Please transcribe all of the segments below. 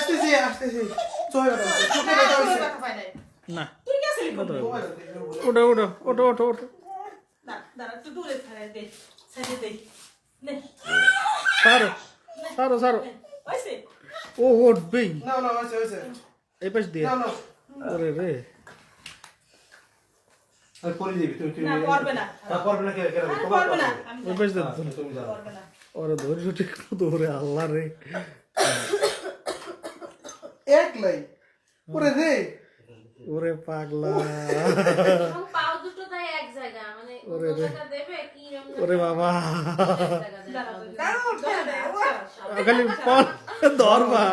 আসতেছি আসতেছি। চলে। না। থাকা, দে, সাইডে দে। নে, সারো সারো সারো ও উঠবেই। এই পাশ দিয়ে। না না। ওরে রে। আর করে দিবি তুই তুই না, করবে না। না করবে না কে কে আর করবে না, আমি ওই পাশ দিয়ে জানি, ধরো। তুমি যাও। করবে না। ওরে ধরে ঠিক ধরে আল্লাহ রে। একলাই ওরে রে। ওরে পাগলা। পাও দুটো তাই এক জায়গা মানে ওরে রে। দেবে কি ওরে বাবা। খালি পড়লে ধরবা।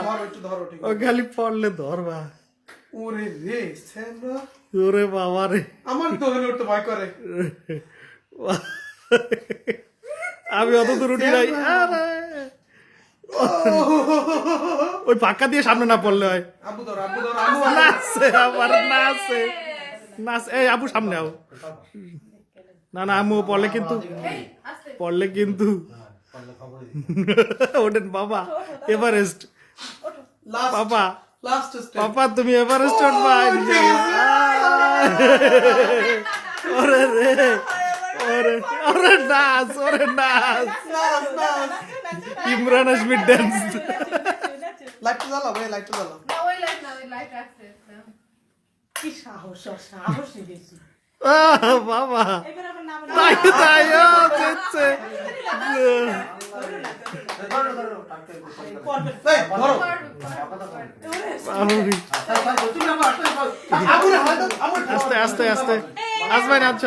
ও খালি পড়লে ধরবা। ওরে রে ওরে বাবা রে। আমার তো হলে উঠতে ভয় করে। আমি অত দূর উঠি নাই। আরে। ওই পাক্কা দিয়ে সামনে না পড়লে হয়। আবু ধরো আবু ধরো আবু নাচছে আবার নাচে নাচ এই আবু সামনে আও। না না আমু পড়লে কিন্তু পড়লে কিন্তু ওঠেন বাবা এভারেস্ট। বাবা। স্টেপ তুমি এভারেস্ট উঠবা ওরে রে ওরে ওরে নাচ ওরে নাচ। নাচ নাচ ইমরান হাসমি ড্যান্স লাইটটা জ্বালাও ভাই লাইটটা জ্বালাও না ওই লাইট না ওই লাইট আসছে কি সাহস, সাহস বেশি। বাবা। তাই তাই দাও আবু আস্তে আস্তে আস্তে। আসবেন আচ্ছা